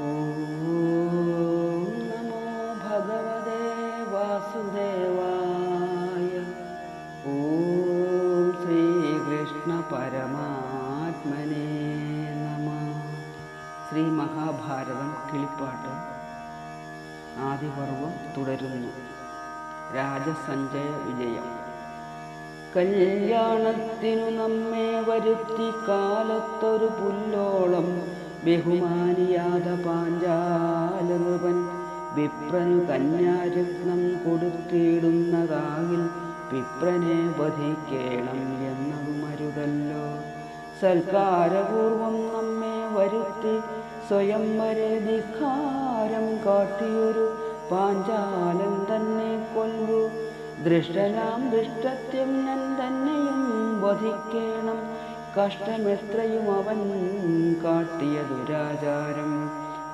ഓം നമോ ഭഗവതേ വാസുദേവായ ഓം ശ്രീകൃഷ്ണ പരമാത്മനേ നമ ശ്രീ മഹാഭാരതം കിളിപ്പാട്ട്. ആദിപർവം തുടരുന്നു. രാജസഞ്ജയ വിജയം. കല്യാണത്തിനു നമ്മെ വരുത്തി കാലത്തൊരു പുല്ലോളം. ബഹുമാനിയാത പാഞ്ചാലനൃപൻ വിപ്രനു കന്യാരത്നം കൊടുത്തിടുന്നതാകിൽ വിപ്രനെ വധിക്കേണം എന്നതു മരുതല്ലോ. സൽക്കാരപൂർവം നമ്മെ വരുത്തി സ്വയം വരെ ധിക്കാരം കാട്ടിയൊരു പാഞ്ചാലൻ തന്നെ കൊല്ലു. ദൃഷ്ടനാം ദൃഷ്ടത്യം ഞാൻ തന്നെയും വധിക്കേണം. കഷ്ടമെത്രയും അവൻ കാട്ടിയ ദുരാചാരം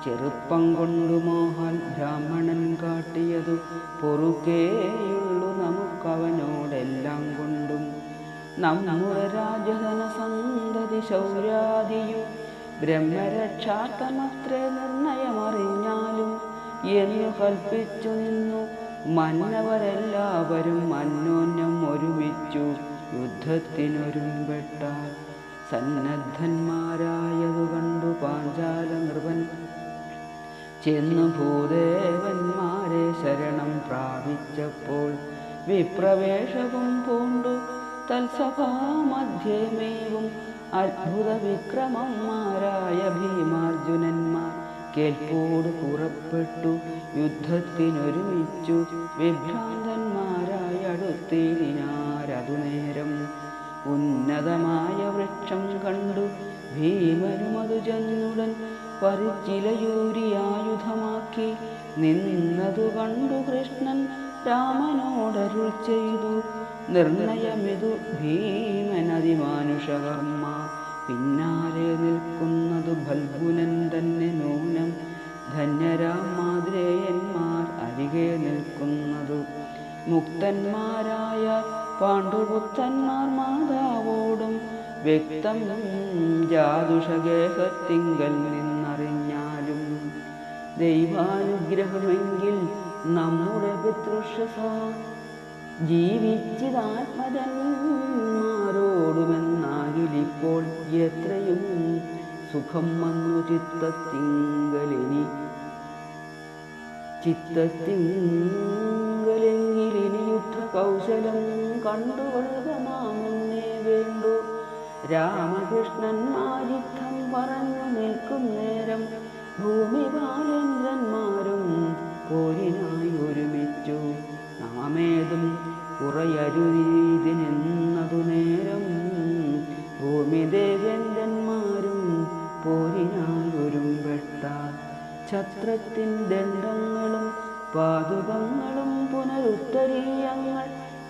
ചെറുപ്പം കൊണ്ടു മോഹൻ ബ്രാഹ്മണൻ കാട്ടിയതു പൊറുക്കേയുള്ളു നമുക്കവനോടെല്ലാം കൊണ്ടും. നമ്മുടെ രാജധന സന്തതി ശൗര്യാദിയും ബ്രഹ്മരക്ഷാർത്ഥമത്രേ നിർണയമറിഞ്ഞാലും എന്നു കൽപ്പിച്ചു നിന്നു മന്നവരെല്ലാവരും അന്യോന്യം ഒരുമിച്ചു യുദ്ധത്തിനൊരുമ്പെട്ടാൽ സന്നദ്ധന്മാരായതു കണ്ടു പാഞ്ചാല നൃപൻ ചെന്നു ഭൂദേവന്മാരെ ശരണം പ്രാപിച്ചപ്പോൾ വിപ്രവേശവും പൂണ്ടു. തത്സഭാമധ്യമേവും അത്ഭുത വിക്രമന്മാരായ ഭീമാർജുനന്മാർ കേൾപ്പോട് പുറപ്പെട്ടു. യുദ്ധത്തിനൊരുമിച്ചു. വിഭ്രാന്തന്മാരായ അടുത്തിരിനാരതു നേരം ഉന്നതമായ വൃക്ഷം കണ്ടു. ഭീമനും അത് ചെന്നുടൻ പരിച്ചിലയൂരിയായുധമാക്കി നിന്നതു കണ്ടു കൃഷ്ണൻ രാമനോടരുൾ ചെയ്തു. നിർണയമിതു ഭീമനതിമാനുഷകർമ്മ. പിന്നാലെ നിൽക്കുന്നതു ഫൽഗുനൻ തന്നെ നൂനം ധന്യരാമാതിരേയന്മാർ അരികെ നിൽക്കുന്നതു. മുക്തന്മാരായ പാണ്ഡുപുത്രന്മാർ മാതാവോടും വ്യക്തം ജാതുഷഗേഹത്തിങ്കൽ നിന്നറിഞ്ഞാലും ദൈവാനുഗ്രഹമെങ്കിൽ നമ്മുടെ പിതൃഷസ ജീവിച്ചിതാത്മജന്മാരോടുമെന്നാകിലിപ്പോൾ എത്രയും സുഖം വന്നു ചിത്തത്തിങ്കലിനി. ചിത്തത്തിങ്കലെങ്കിലിനി യുദ്ധ കൗശലം കണ്ടുകൊള്ളുക രാമകൃഷ്ണന്മാരിത്തം പറഞ്ഞു നിൽക്കും നേരം. ഭൂമി ബാലേന്ദ്രന്മാരും പോരിനായി ഒരുമിച്ചു. നാമേതും കുറയരുതിനെന്നതു നേരം. ഭൂമി ദേവേന്ദ്രന്മാരും പോരിനായി ഒരുമ്പെട്ട. ഛത്രത്തിൻ ദണ്ഡങ്ങളും പാതുകങ്ങളും പുനരുത്തരീയങ്ങൾ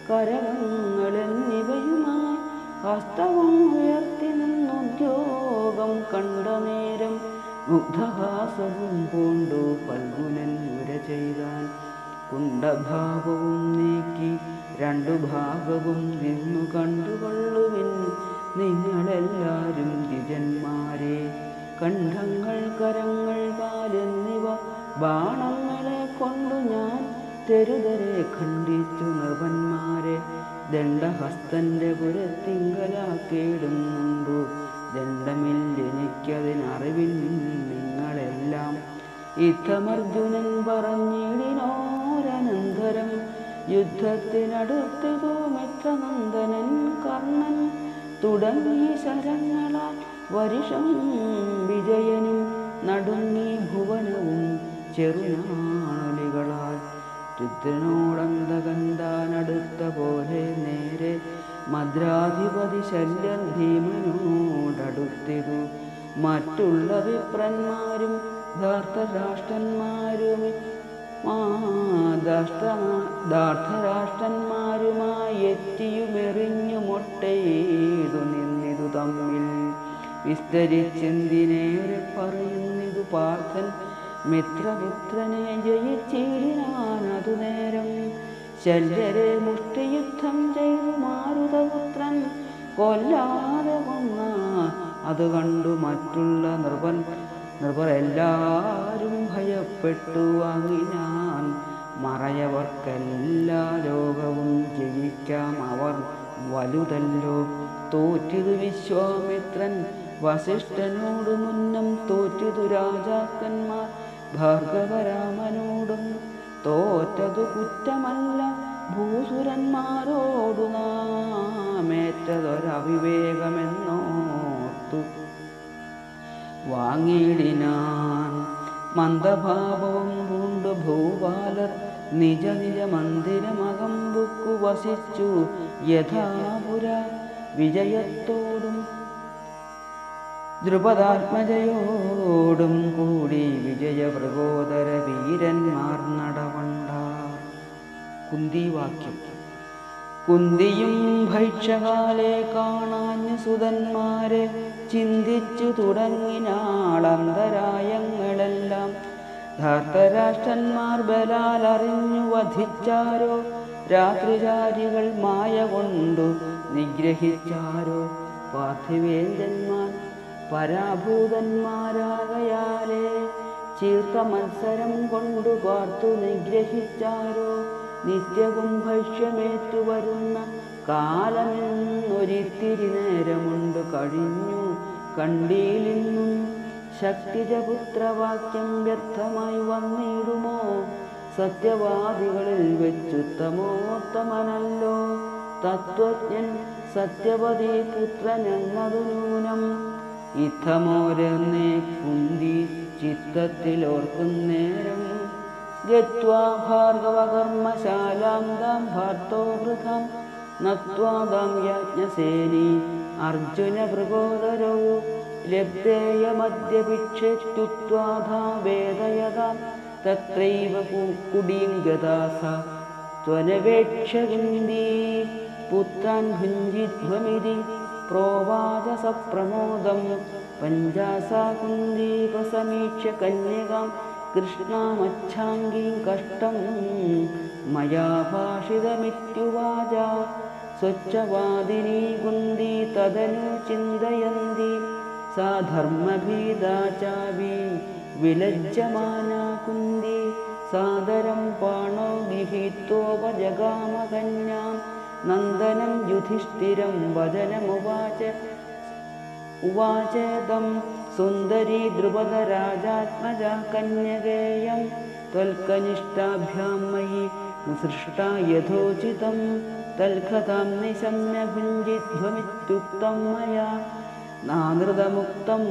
കരകങ്ങൾ എന്നിവയുമായി ഹസ്തവും ഉയർത്തി നിന്നുദ്യോഗം കണ്ട നേരം മുഗ്ധഹാസവും പൂണ്ടു പൽഗുനൻ ഉര ചെയ്താൽ കുണ്ടഭാവവും നീക്കി രണ്ടു ഭാഗവും നിന്നു കണ്ടുകൊള്ളുവിൻ നിങ്ങളെല്ലാരും ദ്വിജന്മാരെ. കണ്ഠങ്ങൾ കരങ്ങൾ കാലെന്നിവ ബാണങ്ങളെ തെരുതരെ ഖണ്ഡിച്ചു നൃപന്മാരെ ദണ്ഡഹസ്തന്റെ പുരത്തിങ്കലാക്കിയിടുന്നുണ്ടു ദണ്ഡമില്ലെനിക്കതിനറിവിൻ നിങ്ങളെല്ലാം. ഇത്തമർജുനൻ പറഞ്ഞിടിനോരനന്തരം. യുദ്ധത്തിനടുത്ത് മിത്രനന്ദനൻ കർണൻ. തുടങ്ങി ശരങ്ങളാൽ വരുഷം വിജയനും നടുങ്ങി ഭുവനവും ചെറുനാണുലികളാൽ രുദ്രനോടന്തകന്താനടുത്ത പോലെ നേരെ മദ്രാധിപതി ശല്യൻ ഭീമനോടടുത്തിതു. മറ്റുള്ള വിപ്രന്മാരും ധാർത്ഥരാഷ്ട്രന്മാരും ധാർത്ഥരാഷ്ട്രന്മാരുമായി എത്തിയുമെറിഞ്ഞു മുട്ടയേതു നിന്നിതു തമ്മിൽ. വിസ്തരിച്ചെന്തിനേറെ പറയുന്നിതു പാർത്ഥൻ മിത്രപുത്രനെ ജയിച്ചിടിനാനതു നേരം ശല്യരെ മുഷ്ടിയുദ്ധം ചെയ്തു മാരുതപുത്രൻ കൊല്ലാതെ കൊന്ന അത് കണ്ടു മറ്റുള്ള നൃപൻ നൃപർ എല്ലാവരും ഭയപ്പെട്ടു. വാങ്ങിനാൻ മറയവർക്കെല്ലാ ലോകവും ജയിക്കാം. അവർ വലുതല്ലോ. തോറ്റിതു വിശ്വാമിത്രൻ വസിഷ്ഠനോട് മുന്നം തോറ്റിതു രാജാക്കന്മാർ ഭാർഗവരാമനോടും തോറ്റതു കുറ്റമല്ല ഭൂസുരന്മാരോടു നാമേറ്റതൊരവിവേകമെന്നോർത്തു. വാങ്ങിയിടിനാൻ മന്ദഭാവവും കൊണ്ട് ഭൂപാലർ നിജ നിജ മന്ദിരമകമ്പുക്കു വസിച്ചു. യഥാപുര വിജയത്തോടും ദ്രുപദാത്മജയോടും കൂടി വിജയപ്രബോധര വീരന്മാർ നടവണ്ടാർ കുന്തിവാക്യം കുന്തിയും ഭൈക്ഷകാലെ കാണാഞ്ഞു സുതന്മാരെ ചിന്തിച്ചു തുടങ്ങിനാളന്തരായങ്ങളെല്ലാം ധാർത്തരാഷ്ട്രന്മാർ ബലാൽ അറിഞ്ഞു വധിച്ചാരോ? രാത്രിചാരികൾ മായ കൊണ്ടു നിഗ്രഹിച്ചാരോ? പാർത്ഥിവേന്ദ്രന്മാർ പരാഭൂതന്മാരാകയാലേ ചീർത്ത മത്സരം കൊണ്ടു പാർത്തു നിഗ്രഹിച്ചാരോ? നിത്യവും ഭക്ഷ്യമേറ്റു വരുന്ന കാലമെന്നൊരിത്തിരി നേരമുണ്ട് കഴിഞ്ഞു. കണ്ടീലിന്നും ശക്തിജപുത്രവാക്യം വ്യർത്ഥമായി വന്നിടുമോ? സത്യവാദികളിൽ വെച്ചുത്തമോത്തമനല്ലോ തത്വജ്ഞൻ സത്യവതി പുത്രൻ എന്നതു നൂനം ഇത്തമോരെന്നേ കുന്തി ചിത്തത്തിലോർക്കുന്നേരം ഗത്വാ ഭാർഗവകർമ്മശാലാം താം ഭാർത്തോ വൃഥം നത്വാദാം യജ്ഞസേനി അർജുന ഭൃഗോദരോ ലബ്ധേയമദ്യഭിക്ഷുത്വാധാ വേദയതാം തത്രൈവ കുടീം ഗതാസ प्रोवाच स प्रमोदं पञ्जासा कुन्दीपसमीक्ष्य कन्यकां कृष्णामच्छाङ्गीं कष्टं। मया भाषितमित्युवाच। स्वच्छवादिनी कुन्दी तदनु चिन्तयन्ति। सा धर्मभीदा चापि विलज्जमाना कुन्दी। सादरं पाणो गिभीतोपजगामकन्याम् नन्दनं युधिष्ठिरं वदनमुवाच। उवाच तं सुन्दरी ध्रुपदराजात्मजा कन्यगेयं त्वल्कनिष्ठाभ्यां मयि सृष्टा यथोचितं तल्कतां निशम्यभिञ्जिध्वमित्युक्तं मया। नानृतमुक्तं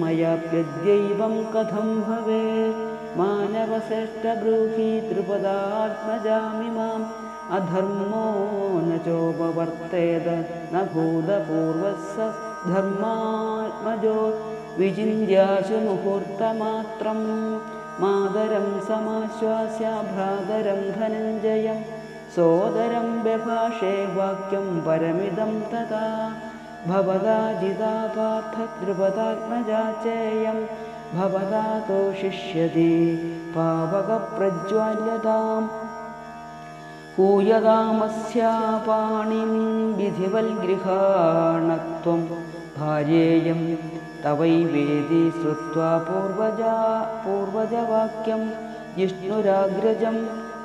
मया प्रद्यैवं कथं भवेत्? मानवश्रेष्ठब्रूहि त्रिपदात्मजामि माम्। अधर्मो न चोपवर्तेत न भूतपूर्वस्स धर्मात्मजो। विजिन्द्याशु मुहूर्तमात्रं समाश्वास्य भ्रातरं धनञ्जयं। सोदरं व्यभाषे वाक्यं परमिदं तथा। भवदा जिदा पार्थिपदात्मजाचेयं भवदा तु शिष्यति पावकप्रज्वालतां पूयदामस्यापाणि विधिवल्गृहाणत्वं भार्येयं तवैवेदि श्रुत्वा पूर्वजा पूर्वजवाक्यं जिष्णुराग्रजं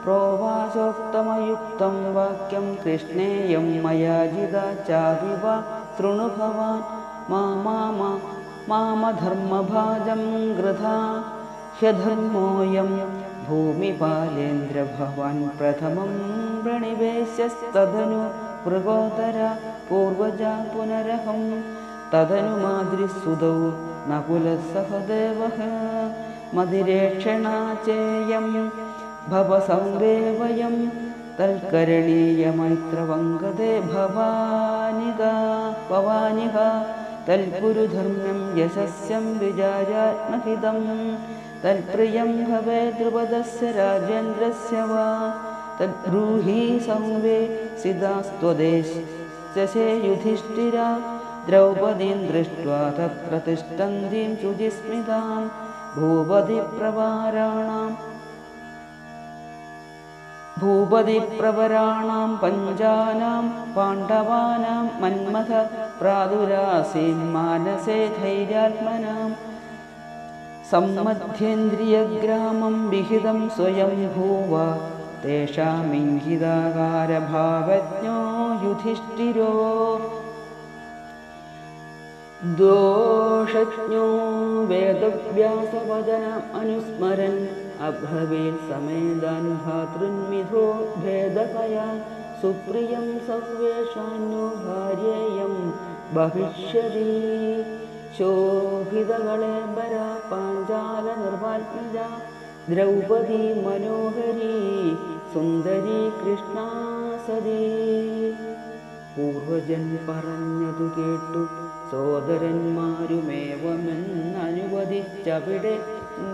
प्रोवाचोक्तमयुक्तं वाक्यं कृष्णेयं मया जिदा चापि वा शृणु भवान् मा मामधर्मभाजं गृधा। ह्यधन्मोऽयं भूमिबालेन्द्रभवन् प्रथमं प्रणिवेश्यस्तदनु मृगोदर पूर्वजा पुनरहं। तदनु माद्रिसुधौ नकुलसह देवः मदिरेक्षणा मदिरेक्षणाचेयं भवयम् तल्करणीयमैत्रवङ्गदे भवानिगा भवानिगा तल्गुरुधर्म्यं यशस्यं विजायात्महिदं तत्प्रियं भवेद्रुपदस्य राजेन्द्रस्य वा तद्ब्रूही संवे सिदास्त्वदेशे युधिष्ठिरा द्रौपदीं दृष्ट्वा तत्र तिष्ठन्तीं सुधिस्मितां भूपतिप्रवाराणाम् भूपतिप्रवराणां पञ्चानां पाण्डवानां मन्मथ प्रादुरासीं मानसे धैर्यात्मनां सम्मध्येन्द्रियग्रामं विहितं स्वयं भूव तेषामिङ्गिदाकारभावज्ञो युधिष्ठिरो दोषज्ञो वेदव्यासवदनमनुस्मरन् സമേതാൻ ഭാതൃന്മിഥോ ഭേദകയാ സുപ്രിയം സർവേഷാന്നോ ഭാര്യേയം ഭവിഷ്യതി ശോഭിതകളേബര പാഞ്ചാല നിർവാത്മജ ദ്രൗപദി മനോഹരി സുന്ദരി കൃഷ്ണ സതീ പൂർവജൻ പറഞ്ഞതു കേട്ടു സോദരന്മാരുമേവമെന്നനുവദിച്ചവിടെ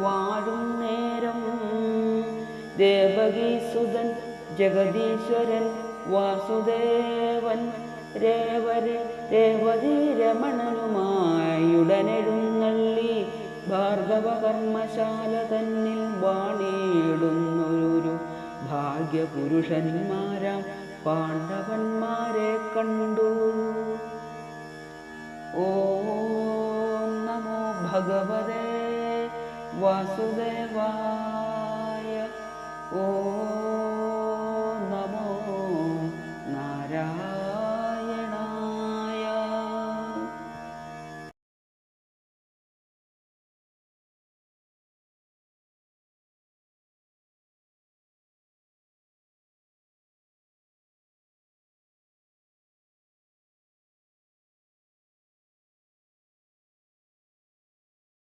വാഴും നേരം. ദേവകീസുതൻ ജഗദീശ്വരൻ വാസുദേവൻ രേവര് രേവതി രമണനുമായുടനെഴുന്നള്ളി ഭാർഗവ കർമ്മശാല തന്നിൽ വാണിയിടുന്നൊരു ഭാഗ്യപുരുഷന്മാരാം പാണ്ഡവന്മാരെ കണ്ടു. ഓ നമോ ഭഗവതേ वासुदेवाय। ओ नमो नाराय